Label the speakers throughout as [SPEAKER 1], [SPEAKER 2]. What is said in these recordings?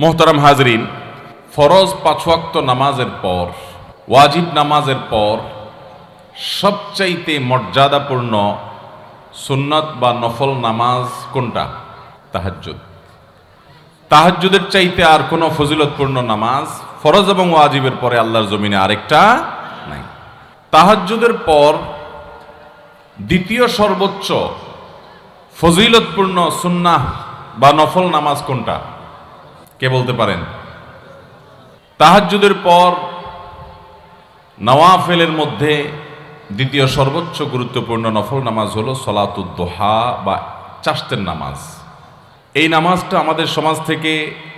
[SPEAKER 1] মোহতারাম হাজরিন, ফরজ পাঁচওয়াক্ত নামাজের পর, ওয়াজিব নামাজের পর সবচাইতে মর্যাদাপূর্ণ সুন্নত বা নফল নামাজ কোনটা? তাহাজ্জুদ। তাহাজ্জুদের চাইতে আর কোনো ফজিলতপূর্ণ নামাজ ফরজ এবং ওয়াজিবের পরে আল্লাহর জমিনে আরেকটা নাই। তাহাজ্জুদের পর দ্বিতীয় সর্বোচ্চ ফজিলতপূর্ণ সুন্নাহ বা নফল নামাজ কোনটা? কে বলতে পারেন? তাহাজ্জুদের পর নওয়াফেলের মধ্যে দ্বিতীয় সর্বোচ্চ গুরুত্বপূর্ণ নফল নামাজ হলো সলাতুদ্দোহা বা চাষতের নামাজ। এই নামাজটা আমাদের সমাজ থেকে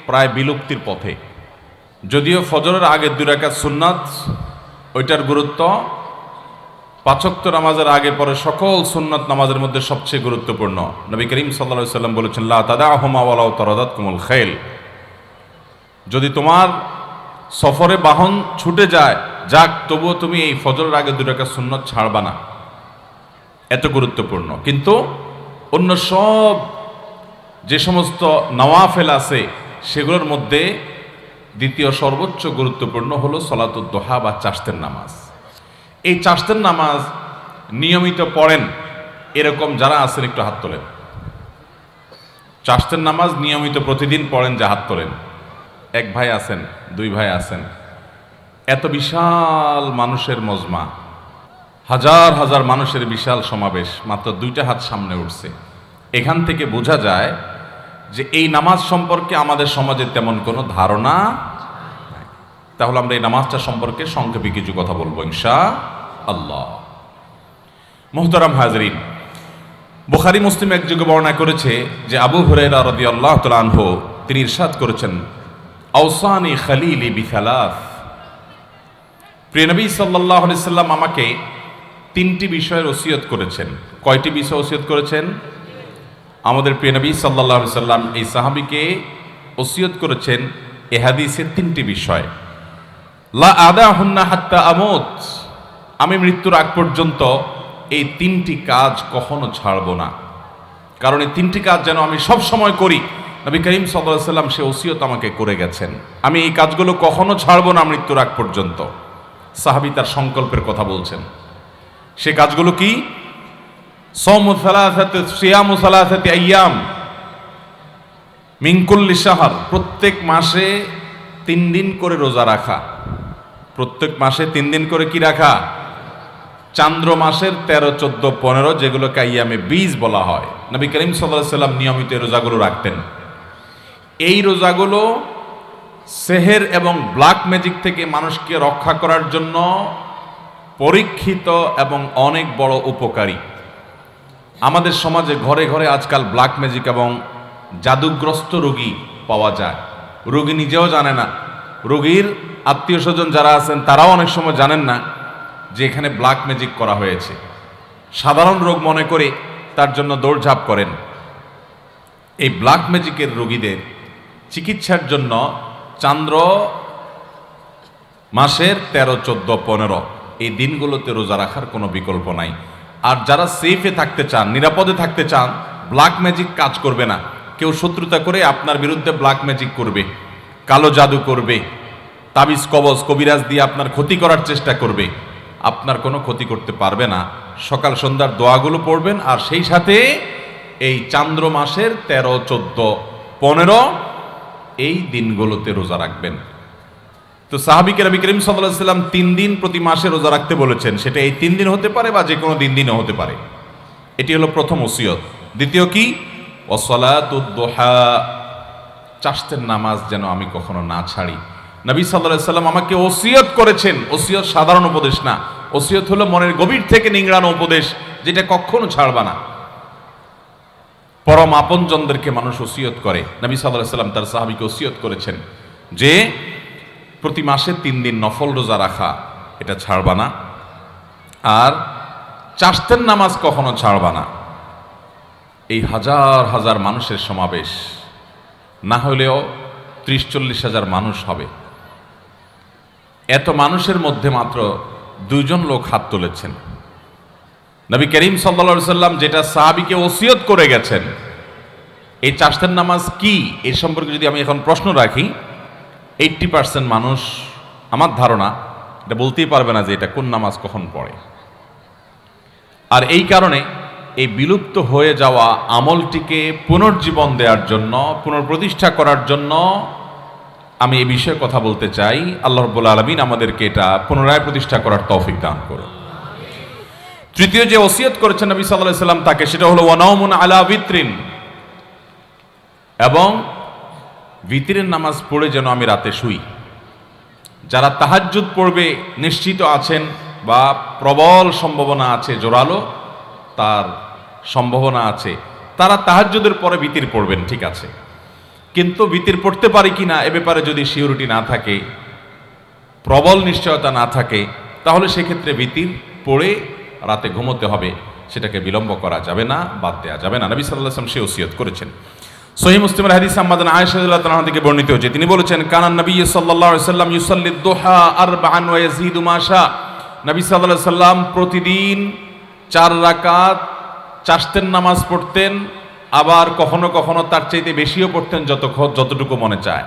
[SPEAKER 1] প্রায় বিলুপ্তির পথে। যদিও ফজরের আগের দুই রাকাত সুন্নাত, ওইটার গুরুত্ব, পাচক্ত নামাজের আগে পরে সকল সুন্নত নামাজের মধ্যে সবচেয়ে গুরুত্বপূর্ণ। নবী করিম সাল্লা সাল্লাম বলেছেন, লা তাদা আহমা ওয়ালাউ তরাদাত কুমুল খেল যদি তোমার সফরে বাহন ছুটে যায়, যাক, তবুও তুমি এই ফজরের আগে দু টাকা সুন্নত ছাড়বা না। এত গুরুত্বপূর্ণ। কিন্তু অন্য সব যে সমস্ত নওয়াফেল আছে, সেগুলোর মধ্যে দ্বিতীয় সর্বোচ্চ গুরুত্বপূর্ণ হলো সলাতুদ্দোহা বা চাষতের নামাজ। এই চাষতের নামাজ নিয়মিত পড়েন, এরকম যারা আছেন একটু হাত তোলেন। চাষতের নামাজ নিয়মিত প্রতিদিন পড়েন যা হাত তোলেন। এক ভাই আছেন, দুই ভাই আছেন। এত বিশাল মানুষের মজমা। হাজার হাজার মানুষের বিশাল সমাবেশ, মাত্র দুইটা হাত সামনে উঠছে। এখান থেকে বোঝা যায় যে এই নামাজ সম্পর্কে আমাদের সমাজে তেমন কোনো ধারণা তাহলে আমরা এই নামাজটা সম্পর্কে সংক্ষেপে কিছু কথা বলব ইনশা আল্লাহ মোহতারাম হাজরিন, বুখারি, মুসলিম এক যুগে বর্ণনা করেছে যে আবু হুরাইরা রদি আল্লাহ তালানহ তিনি ইরশাদ করেছেন আউসানি খালিলি বিখালাফ। প্রিয় নবী সাল্লাহ সাল্লাম আমাকে তিনটি বিষয়ের ওসিয়ত করেছেন। কয়টি বিষয় ওসিয়ত করেছেন? আমাদের প্রিয় নবী সাল্লাহ সাল্লাম এই সাহাবিকে ওসিয়ত করেছেন এ হাদিসের তিনটি বিষয়। লা আদা হুন্না হাত্তা আমত। আমি মৃত্যুর আগ পর্যন্ত এই তিনটি কাজ কখনো ছাড়ব না। কারণ এই তিনটি কাজ যেন আমি সব সময় করি নবী করিম সাল্লাহ সাল্লাম সে ওসিয়ত আমাকে করে গেছেন। আমি এই কাজগুলো কখনো ছাড়ব না মৃত্যুর আগ পর্যন্ত। সাহাবি তার সংকল্পের কথা বলছেন। সে কাজগুলো কি? আয়াম মিঙ্কুল্লি সাহার প্রত্যেক মাসে তিন দিন করে রোজা রাখা। প্রত্যেক মাসে তিন দিন করে কি রাখা? চান্দ্র মাসের তেরো, চোদ্দ, পনেরো, যেগুলোকে আইয়ামে বীজ বলা হয়। নবী করিম সাল্লাহ সাল্লাম নিয়মিত রোজাগুলো রাখতেন। এই রোজাগুলো সেহের এবং ব্ল্যাক ম্যাজিক থেকে মানুষকে রক্ষা করার জন্য পরীক্ষিত এবং অনেক বড় উপকারী। আমাদের সমাজে ঘরে ঘরে আজকাল ব্ল্যাক ম্যাজিক এবং জাদুগ্রস্ত রোগী পাওয়া যায়। রোগী নিজেও জানে না। রোগীর আত্মীয় স্বজন যারা আছেন, তারাও অনেক সময় জানেন না যে এখানে ব্ল্যাক ম্যাজিক করা হয়েছে। সাধারণ রোগ মনে করে তার জন্য দৌড়ঝাঁপ করেন। এই ব্ল্যাক ম্যাজিকের রোগীদের চিকিৎসার জন্য চান্দ্র মাসের তেরো, চোদ্দ, পনেরো। এই দিনগুলোতে রোজা রাখার কোনো বিকল্প নাই। আর যারা সেফে থাকতে চান, নিরাপদে থাকতে চান ব্ল্যাক ম্যাজিক কাজ করবে না। কেউ শত্রুতা করে আপনার বিরুদ্ধে ব্ল্যাক ম্যাজিক করবে, কালো জাদু করবে, তাবিজ, কবজ, কবিরাজ দিয়ে আপনার ক্ষতি করার চেষ্টা করবে। আপনার কোনো ক্ষতি করতে পারবে না। সকাল সন্ধ্যার দোয়াগুলো পড়বেন, আর সেই সাথে এই চান্দ্র মাসের তেরো, চোদ্দ, পনেরো এই দিনগুলোতে রোজা রাখবেন। তো সাহাবিকে রবি করিম সাল্লাম তিন দিন প্রতি মাসে রোজা রাখতে বলেছেন, সেটা এই তিন দিন হতে পারে বা যে কোনো দিন দিনও হতে পারে। এটি হলো প্রথম ওসিয়ত। দ্বিতীয় কি? ওসলাতুদ্দোহা চাষতের নামাজ যেন আমি কখনো না ছাড়ি। নবী সাল্লাহ সাল্লাম আমাকে ওসিয়ত করেছেন। ওসিয়ত সাধারণ উপদেশ না। ওসিয়ত হলো মনের গভীর থেকে নিংড়ানো উপদেশ, যেটা কখনো ছাড়বা না। পরম আপনজনদেরকে মানুষ ওসিয়ত করে। নবী সাল্লাহ সাল্লাম তার সাহাবিকে ওসিয়ত করেছেন যে, প্রতি মাসে তিন দিন নফল রোজা রাখা, এটা ছাড়বা না। আর চাষতের নামাজ কখনো ছাড়বা না। এই হাজার হাজার মানুষের সমাবেশ, না হলেও ত্রিশ চল্লিশ হাজার মানুষ হবে। এত মানুষের মধ্যে মাত্র দুইজন লোক হাত তুলেছেন। নবী করিম সাল্লা সাল্লাম যেটা সাহাবিকে ওসিয়ত করে গেছেন, এই চাষতের নামাজ কি? এর সম্পর্কে যদি আমি এখন প্রশ্ন রাখি এইট্টি পার্সেন্ট মানুষ, আমার ধারণা, এটা বলতেই পারবে না যে এটা কোন নামাজ কখন পড়ে। আর এই কারণে এই বিলুপ্ত হয়ে যাওয়া আমলটিকে পুনর্জীবন দেওয়ার জন্য, পুনর্প্রতিষ্ঠা করার জন্য আমি এই বিষয়ে কথা বলতে চাই। আল্লাহ রব্বুল আলমিন আমাদেরকে এটা পুনরায় প্রতিষ্ঠা করার তৌফিক দান করুন। তৃতীয় যে ওসিয়ত করেছেন নবী সাল্লাহ সাল্লাম তাকে, সেটা হলো ওয়ানাউমুন আলা বিত্রিন এবং ভিতরের নামাজ পড়ে যেন আমি রাতে শুই। যারা তাহাজ্জুদ পড়বে, নিশ্চিত আছেন বা প্রবল সম্ভাবনা আছে, জোরালো তার সম্ভাবনা আছে। তারা তাহাজ্জুদের পরে ভিতির পড়বেন, ঠিক আছে। কিন্তু ভিতির পড়তে পারি কি না, এ ব্যাপারে যদি সিউরিটি না থাকে, প্রবল নিশ্চয়তা না থাকে, তাহলে সেক্ষেত্রে ভিতির পড়ে রাতে ঘুমোতে হবে, সেটাকে বিলম্ব করা যাবে না, বাদ দেওয়া যাবে না। নবী সাল্লাহ আসলাম সে ওসিয়ত করেছেন। সহি মুসলিমের হাদিস আহমদান আয়েশাদুল্লাহ তাআলা থেকে বর্ণিত হয়েছে তিনি বলেছেন কানান নবী আলাইহি সাল্লাম ইউসাল্লি দুহা আরবাআন ওয়া ইয়াজিদু মা নবী আলাইহি সাল্লাম প্রতিদিন চার রাকাত চাষতের নামাজ পড়তেন, আবার কখনো কখনো তার চাইতে বেশিও পড়তেন যত যতটুকু মনে চায়।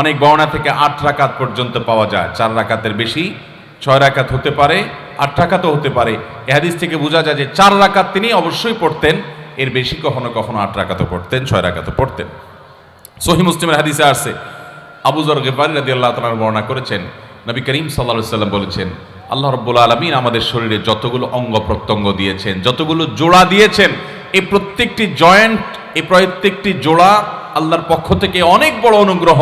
[SPEAKER 1] অনেক বর্ণা থেকে আট রাকাত পর্যন্ত পাওয়া যায়। চার রাকাতের বেশি, ছয় রাকাত হতে পারে আট রাকাতও হতে পারে। এ হাদিস থেকে বোঝা যায় যে চার রাকাত তিনি অবশ্যই পড়তেন, এর বেশি কখনো কখনো আট রাকাতও পড়তেন, ছয় রাকাতও পড়তেন। সহি মুসলিমের হাদিসে আসছে, আবু জর গেফারি রাদি আল্লাহ তালার বর্ণনা করেছেন, নবী করিম সাল্লা সাল্লাম বলেছেন, আল্লাহ রব্বুল আলমিন আমাদের শরীরে যতগুলো অঙ্গ প্রত্যঙ্গ দিয়েছেন, যতগুলো জোড়া দিয়েছেন এই প্রত্যেকটি জয়েন্ট এই প্রত্যেকটি জোড়া আল্লাহর পক্ষ থেকে অনেক বড় অনুগ্রহ।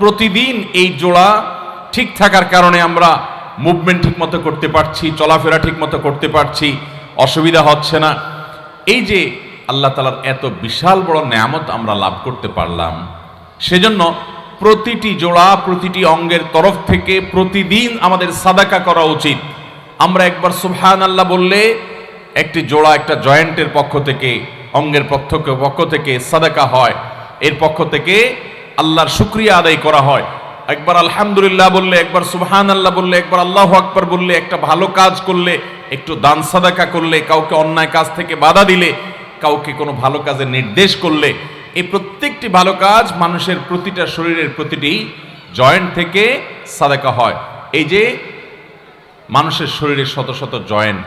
[SPEAKER 1] প্রতিদিন এই জোড়া ঠিক থাকার কারণে আমরা মুভমেন্ট ঠিক মতো করতে পারছি, চলাফেরা ঠিক মতো করতে পারছি, অসুবিধা হচ্ছে না। এই যে আল্লাহ তালার এত বিশাল বড় নেয়ামত আমরা লাভ করতে পারলাম, সেজন্য প্রতিটি জোড়া, প্রতিটি অঙ্গের তরফ থেকে প্রতিদিন আমাদের সাদাকা করা উচিত। আমরা একবার সুবহান আল্লাহ বললে, একটি জোড়া একটা জয়েন্টের পক্ষ থেকে, অঙ্গের পক্ষ পক্ষ থেকে সাদাকা হয়। এর পক্ষ থেকে আল্লাহর শুক্রিয়া আদায় করা হয়। একবার আলহামদুলিল্লাহ বললে, একবার সুবহান আল্লাহ বললে, একবার আল্লাহ আকবার বললে, একটা ভালো কাজ করলে, একটু দান সাদাকা করলে, কাউকে অন্যায় কাজ থেকে বাধা দিলে, কাউকে কোনো ভালো কাজের নির্দেশ করলে, এই প্রত্যেকটি ভালো কাজ মানুষের প্রতিটা শরীরের প্রতিটি জয়েন্ট থেকে সাদাকা হয়। এই যে মানুষের শরীরের শত শত জয়েন্ট,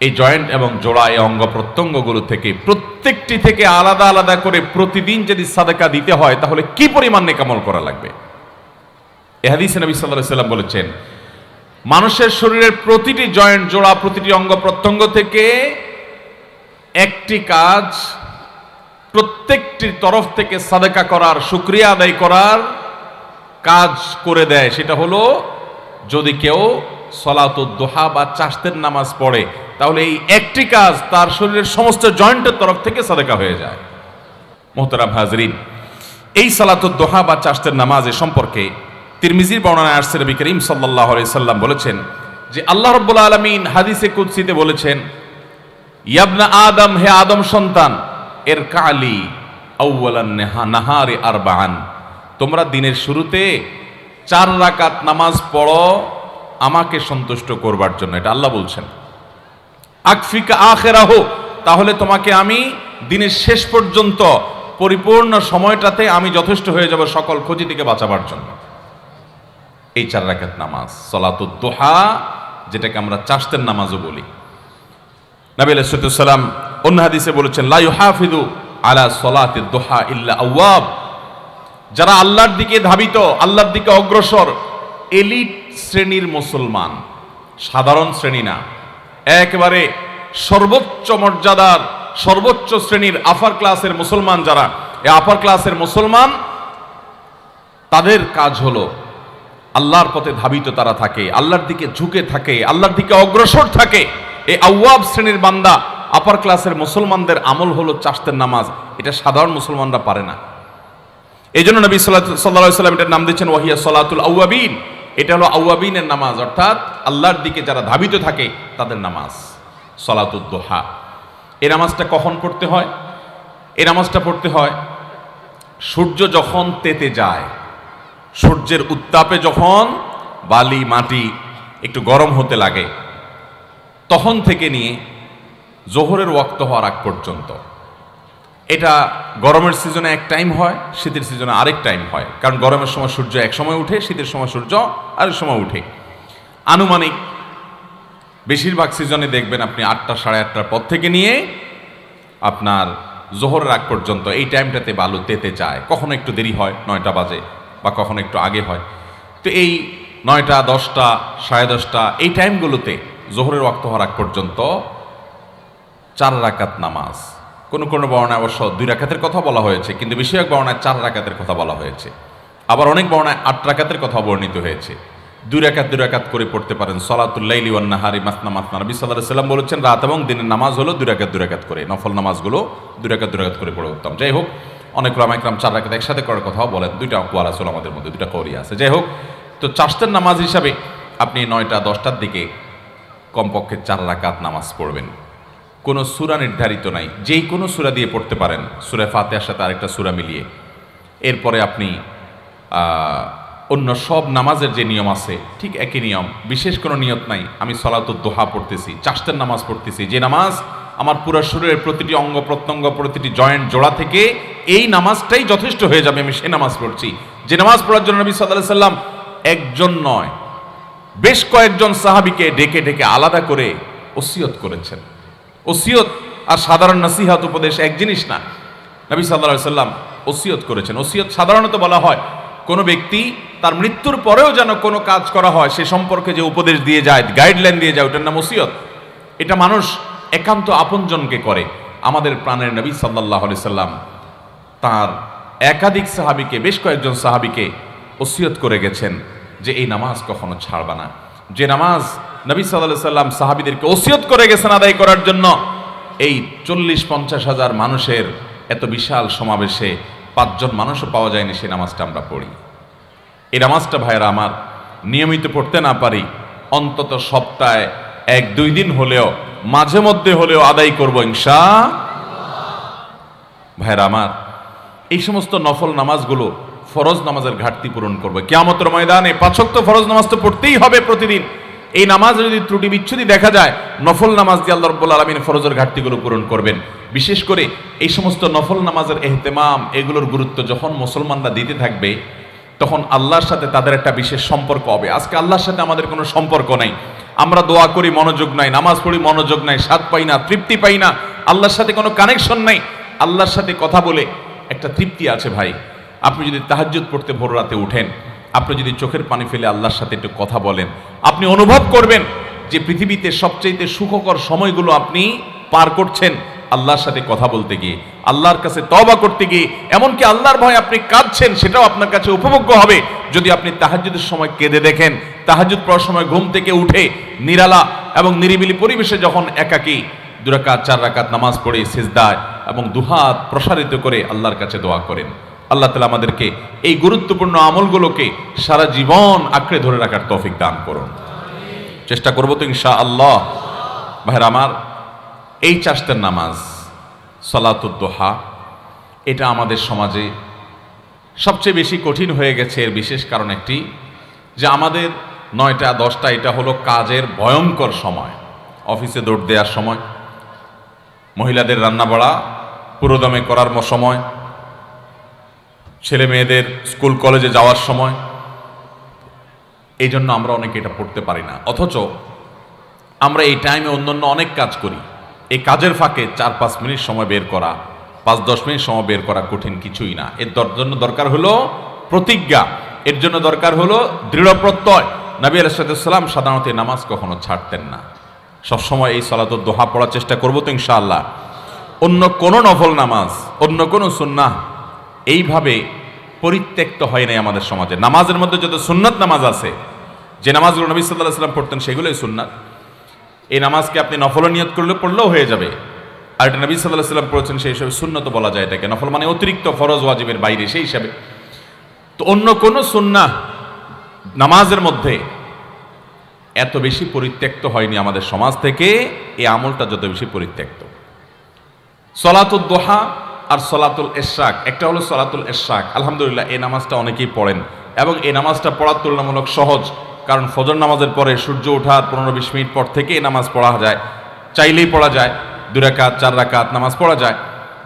[SPEAKER 1] এই জয়েন্ট এবং জোড়া, এই অঙ্গ প্রত্যঙ্গগুলো থেকে, প্রত্যেকটি থেকে আলাদা আলাদা করে প্রতিদিন যদি সাদাকা দিতে হয়, তাহলে কি পরিমাণ নেকামল করা লাগবে? এহাদিস নবী সাল্লাহ সাল্লাম বলেছেন, মানুষের শরীরের প্রতিটি জয়েন্ট জোড়া, প্রতিটি অঙ্গ প্রত্যঙ্গ থেকে একটি কাজ প্রত্যেকটি তরফ থেকে সাদেকা করার, শুক্রিয়া আদায় করার কাজ করে দেয়। সেটা হলো, যদি কেউ সলাতুদ্দোহা বা চাষতের নামাজ পড়ে, তাহলে এই একটি কাজ তার শরীরের সমস্ত জয়েন্টের তরফ থেকে সাদেকা হয়ে যায়। মোহতারাম হাজরিন, এই সালাতুদ্দোহা বা চাষতের নামাজ সম্পর্কে তিরমিজির বর্ণনায় আসছে নবী করিম সাল্লাহ সাল্লাম বলেছেন যে আল্লাহ রব্বুল আলমিন হাদিসে কুৎসিতে বলেছেন, ইয়াবনা আদম, হে আদম সন্তান এর কালি নাহারে আর বাহান তোমরা দিনের শুরুতে চার রাকাত নামাজ পড়ো, আমাকে সন্তুষ্ট করবার জন্য। এটা আল্লাহ বলছেন। আকফিকা আখেরাহ, তাহলে তোমাকে আমি দিনের শেষ পর্যন্ত পরিপূর্ণ সময়টাতে আমি যথেষ্ট হয়ে যাব সকল ক্ষতি থেকে বাঁচাবার জন্য। এই চার রাকাত নামাজ সলাতুদ্দোহা যেটাকে আমরা চাষতের নামাজও বলি। নবী আলাইসালাম অন্য হাদিসে বলেছেন, লা হাফিদু আলা সলাতে দোহা ইল্লা আওয়াব। যারা আল্লাহর দিকে ধাবিত, আল্লাহর দিকে অগ্রসর, এলিট শ্রেণির মুসলমান, সাধারণ শ্রেণি না, একেবারে সর্বোচ্চ মর্যাদার, সর্বোচ্চ শ্রেণির আফার ক্লাসের মুসলমান যারা, এই আপার ক্লাসের মুসলমান, তাদের কাজ হলো আল্লাহর পথে ধাবিত তারা থাকে, আল্লাহর দিকে ঝুঁকে থাকে, আল্লাহর দিকে অগ্রসর থাকে। এই আউয়াব শ্রেণির বান্দা আপার ক্লাসের মুসলমানদের আমল হলো চাষতের নামাজ। এটা সাধারণ মুসলমানরা পারে না। এই জন্য নবী সাল্লাহ সাল্লাম এটার নাম দিচ্ছেন, ওয়াহিয়া সলাতুল আউয়াবিন। এটা হলো আউয়াবিনের নামাজ, অর্থাৎ আল্লাহর দিকে যারা ধাবিত থাকে, তাদের নামাজ সলাতুদ্দোহা এ নামাজটা কখন পড়তে হয়? এ নামাজটা পড়তে হয় সূর্য যখন তেতে যায় সূর্যের উত্তাপে যখন বালি, মাটি একটু গরম হতে লাগে, তখন থেকে নিয়ে জোহরের ওয়াক্ত হওয়ার আগ পর্যন্ত। এটা গরমের সিজনে এক টাইম হয়, শীতের সিজনে আরেক টাইম হয়। কারণ গরমের সময় সূর্য এক সময় উঠে, শীতের সময় সূর্য আরেক সময় উঠে। আনুমানিক বেশিরভাগ সিজনে দেখবেন আপনি আটটা, সাড়ে আটটার পর থেকে নিয়ে আপনার জোহরের আগ পর্যন্ত এই টাইমটাতে বালু তেতে যায়। কখনো একটু দেরি হয়, নয়টা বাজে। বা কখনো একটু আগে হয়। তো এই নয়টা, দশটা, সাড়ে দশটা, এই টাইমগুলোতে জোহরের ওয়াক্ত হওয়ার পর্যন্ত চার রাকাত নামাজ। কোনো কোনো বর্ণায় অবশ্য দুই রাকাতের কথা বলা হয়েছে, কিন্তু বেশিরভাগ বর্ণায় চার রাকাতের কথা বলা হয়েছে। আবার অনেক বর্ণায় আট রাকাতের কথা বর্ণিত হয়েছে। দুই রাকাত দুই রাকাত করে পড়তে পারেন। সলাতুল্লাইলি ওয়ান্নাহারি মাসনা মাসনা। নবী সাল্লাহ সাল্লাম বলেছেন, রাত এবং দিনের নামাজ হলো দুই রাকাত দুই রাকাত করে। নফল নামাজগুলো দুই রাকাত দুই রাকাত করে পড়ে উত্তম। যাই হোক অনেক রামাইকরাম চার রাকাত একসাথে করার কথাও বলেন। দুইটা কোয়াল আছে আমাদের মধ্যে, দুইটা কৌরি আছে। যাই হোক, তো চাষতের নামাজ হিসাবে আপনি নয়টা, দশটার দিকে কমপক্ষে চার রাকাত নামাজ পড়বেন। কোনো সুরা নির্ধারিত নাই। যেই কোনো সুরা দিয়ে পড়তে পারেন। সুরা ফাতেহার সাথে আরেকটা সুরা মিলিয়ে। এরপরে আপনি অন্য সব নামাজের যে নিয়ম আছে, ঠিক একই নিয়ম। বিশেষ কোনো নিয়ত নাই। আমি সলাতুর দোহা পড়তেছি চাষতের নামাজ পড়তেছি। যে নামাজ আমার পুরো শরীরের প্রতিটি অঙ্গ প্রত্যঙ্গ, প্রতিটি জয়েন্ট জোড়া থেকে এই নামাজটাই যথেষ্ট হয়ে যাবে, আমি সে নামাজ পড়ছি। যে নামাজ পড়ার জন্য নবী সাল্লাহ সাল্লাম একজন নয়, বেশ কয়েকজন সাহাবিকে ডেকে ডেকে আলাদা করে ওসিয়ত করেছেন। ওসিয়ত আর সাধারণ নসিহাত উপদেশ এক জিনিস না। নবী সাল্লাহ সাল্লাম ওসিয়ত করেছেন। ওসিয়ত সাধারণত বলা হয়, কোনো ব্যক্তি তার মৃত্যুর পরেও যেন কোনো কাজ করা হয়, সে সম্পর্কে যে উপদেশ দিয়ে যায় গাইডলাইন দিয়ে যায়, ওটার নাম ওসিয়ত। এটা মানুষ একান্ত আপনজনকে করে। আমাদের প্রাণের নবী সাল্লাহ সাল্লাম তার একাধিক সাহাবিকে, বেশ কয়েকজন সাহাবিকে ওসিয়ত করে গেছেন যে এই নামাজ কখনো ছাড়বা না। যে নামাজ নবী সাল্লাহ সাল্লাম সাহাবিদেরকে ওসিয়ত করে গেছেন আদায় করার জন্য, এই চল্লিশ পঞ্চাশ হাজার মানুষের এত বিশাল সমাবেশে পাঁচজন মানুষও পাওয়া যায়নি সেই নামাজটা আমরা পড়ি। এই নামাজটা ভাইয়েরা আমার নিয়মিত পড়তে না পারি, অন্তত সপ্তাহে এক দুই দিন হলেও মাঝে মধ্যে হলেও আদায় করব ইনশা ভাইয়েরা আমার, এই সমস্ত নফল নামাজগুলো ফরজ নামাজের ঘাটতি পূরণ করবে। কেয়ামতের ময়দানে পাঁচক্ত ফরজ নামাজ তো পড়তেই হবে প্রতিদিন। এই নামাজ যদি ত্রুটি বিচ্ছুতি দেখা যায়, নফল নামাজ দিয়ে আল্লাহ রব্বুল আলমিন ফরজের ঘাটতিগুলো পূরণ করবেন। বিশেষ করে এই সমস্ত নফল নামাজের এহতেমাম, এগুলোর গুরুত্ব যখন মুসলমানরা দিতে থাকবে, তখন আল্লাহর সাথে তাদের একটা বিশেষ সম্পর্ক হবে। আজকে আল্লাহর সাথে আমাদের কোনো সম্পর্ক নাই। আমরা দোয়া করি, মনোযোগ নাই, নামাজ পড়ি, মনোযোগ নাই, স্বাদ পাই না, তৃপ্তি পাই না, আল্লাহর সাথে কোনো কানেকশন নাই। আল্লাহর সাথে কথা বলে একটা তৃপ্তি আছে ভাই। আপনি যদি তাহাজ্জুদ পড়তে ভোর রাতে উঠেন, আপনি যদি চোখের পানি ফেলে আল্লাহর সাথে একটু কথা বলেন, আপনি অনুভব করবেন যে পৃথিবীতে সবচেয়ে সুখকর সময়গুলো আপনি পার করছেন। আল্লাহর সাথে কথা বলতে গিয়ে, আল্লাহর কাছে তবা করতে গিয়ে, এমনকি আল্লাহর ভয় আপনি কাঁদছেন, সেটাও আপনার কাছে উপভোগ্য হবে। যদি আপনি তাহাজ্জুদের সময় কেঁদে দেখেন, তাহাজ্জুদ পড়ার সময় ঘুম থেকে উঠে নিরালা এবং নিরিবিলি পরিবেশে যখন একাকী দুরাকাত চার রাকাত নামাজ পড়ে, সেজদায় এবং দুহাত প্রসারিত করে আল্লাহর কাছে দোয়া করেন। আল্লাহ তালা আমাদেরকে এই গুরুত্বপূর্ণ আমলগুলোকে সারা জীবন আঁকড়ে ধরে রাখার তৌফিক দান করুন। চেষ্টা করব তো ইনশা আল্লাহ ভাইরা আমার এই চাষতের নামাজ সলাতুদ্দোহা এটা আমাদের সমাজে সবচেয়ে বেশি কঠিন হয়ে গেছে। এর বিশেষ কারণ একটি যে আমাদের নয়টা, দশটা, এটা হলো কাজের ভয়ঙ্কর সময়। অফিসে দৌড় দেওয়ার সময়, মহিলাদের রান্না বাড়া, পুরোদমে করার সময়, ছেলে মেয়েদের স্কুল, কলেজে যাওয়ার সময়, এই জন্য আমরা অনেকে এটা পড়তে পারি না। অথচ আমরা এই টাইমে অন্যান্য অনেক কাজ করি। এই কাজের ফাঁকে চার পাঁচ মিনিট সময় বের করা, পাঁচ দশ মিনিট সময় বের করা কঠিন কিছুই না। এর জন্য দরকার হলো প্রতিজ্ঞা। এর জন্য দরকার হলো দৃঢ় প্রত্যয়। নবী আলাইসালাম সাধারণত নামাজ কখনো ছাড়তেন না। সবসময় এই সলাত দোহা পড়ার চেষ্টা করব তো ইনশাআল্লাহ। অন্য কোনো নফল নামাজ, অন্য কোনো সুন্নাহ এইভাবে পরিত্যক্ত হয় নাই আমাদের সমাজে। নামাজের মধ্যে যত সুন্নাত নামাজ আছে, যে নামাজগুলো নবী সাল্লাহ সাল্লাম পড়তেন সেগুলোই সুন্নাত। এই নামাজকে আপনি নফল নিয়ত করলে পড়লেও হয়ে যাবে। আর এটা নবী সাল্লাহ সাল্লাম পড়েছেন সেই হিসাবে সুন্নত বলা যায় এটাকে। নফল মানে অতিরিক্ত ফরজ ওয়াজিবের বাইরে সেই হিসাবে। তো অন্য কোনো সুন্নাহ নামাজের মধ্যে এত বেশি পরিত্যক্ত হয়নি আমাদের সমাজ থেকে, এই আমলটা যত বেশি পরিত্যক্ত। সলাতুল দোহা আর সলাতুল এশাক একটা হলো সলাতুল এশাক আলহামদুলিল্লাহ, এই নামাজটা অনেকেই পড়েন। এবং এই নামাজটা পড়ার তুলনামূলক সহজ। কারণ ফজর নামাজের পরে সূর্য ওঠার পনেরো বিশ মিনিট পর থেকে নামাজ পড়া যায়। চাইলেই পড়া যায়। দু রাকাত, চার রাকাত নামাজ পড়া যায়।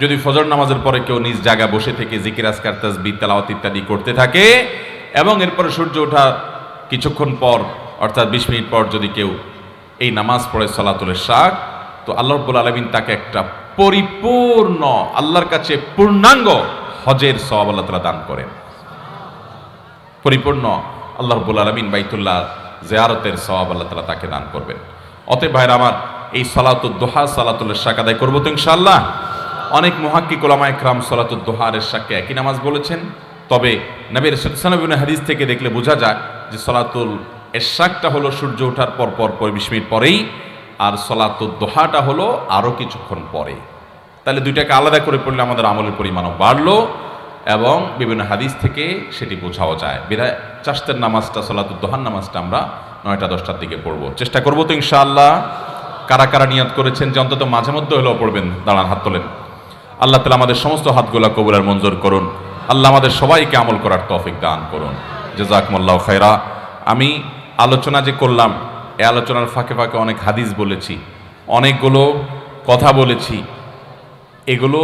[SPEAKER 1] যদি ফজর নামাজের পরে কেউ নিজ জায়গা বসে থেকে জিকির আসকার তাসবিহ তেলাওয়াত ইত্যাদি করতে থাকে এবং এরপরে সূর্য ওঠা কিছুক্ষণ পর, অর্থাৎ বিশ মিনিট পর যদি কেউ এই নামাজ পড়ে সলাতুলের শাক তো আল্লাহ রব্বুল আলমিন তাকে একটা পরিপূর্ণ, আল্লাহর কাছে পূর্ণাঙ্গ হজের সওয়াব আল্লাহ তাআলা দান করেন। পরিপূর্ণ আল্লাহ রব্বুল আলমিন বাইতুল্লাহ জিয়ারতের সওয়াব আল্লাহ তালা তাকে দান করবেন। অতএব ভাইরা আমার, এই সালাতুদ দোহা সালাতুল শাক আদায় করব তো ইনশাআল্লাহ? অনেক মুহাক্কিক ওলামা একরাম সালাতুদ দোহার শাককে একই নামাজ বলেছেন। তবে নবীর সালাবিন হাদিস থেকে দেখলে বোঝা যায় যে সলাতুল এশাকটা হলো সূর্য ওঠার পর পর বিশ মিনিট পরেই আর সলাতুদ দোহাটা হলো আরও কিছুক্ষণ পরে। তাহলে দুইটাকে আলাদা করে পড়লে আমাদের আমলের পরিমাণও বাড়লো। এবং বিভিন্ন হাদিস থেকে সেটি বোঝাও যায়। বিধায় চাষতের নামাজটা সলাতুদ্দোহান নামাজটা আমরা নয়টা, দশটার দিকে পড়ব। চেষ্টা করব তো ইনশাআল্লাহ। কারা কারা নিয়ত করেছেন যে অন্তত মাঝে মধ্যে হলেও পড়বেন। দাঁড়ান, হাত তোলেন। আল্লাহ তালা আমাদের সমস্ত হাতগুলা কবুলার মঞ্জুর করুন। আল্লাহ আমাদের সবাইকে আমল করার তৌফিক দান করুন। জেজাকমুল্লাহ খায়রা। আমি আলোচনা যে করলাম, এ আলোচনার ফাঁকে ফাঁকে অনেক হাদিস বলেছি, অনেকগুলো কথা বলেছি। এগুলো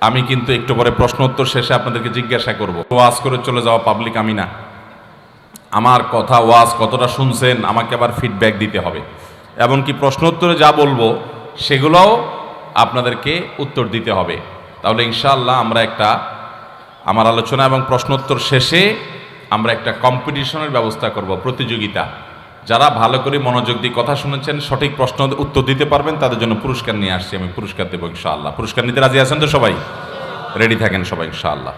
[SPEAKER 1] আমি কিন্তু একটু পরে প্রশ্ন উত্তর শেষে আপনাদেরকে জিজ্ঞাসা করব। ওয়াজ করে চলে যাওয়া পাবলিক আমি না। আমার কথা, ওয়াজ কতটা শুনছেন, আমাকে আবার ফিডব্যাক দিতে হবে। এমনকি প্রশ্ন উত্তরে যা বলব, সেগুলোও আপনাদেরকে উত্তর দিতে হবে। তাহলে ইনশাআল্লাহ আমরা একটা, আমার আলোচনা এবং প্রশ্নোত্তর শেষে আমরা একটা কম্পিটিশনের ব্যবস্থা করব, প্রতিযোগিতা। যারা ভালো করে মনোযোগ দিয়ে কথা শুনেছেন, সঠিক প্রশ্ন উত্তর দিতে পারবেন, তাদের জন্য পুরস্কার নিয়ে আসছি আমি। পুরস্কার দেবো ইনশাআল্লাহ। পুরস্কার নিতে রাজি আছেন তো সবাই? রেডি থাকেন সবাই ইনশাআল্লাহ।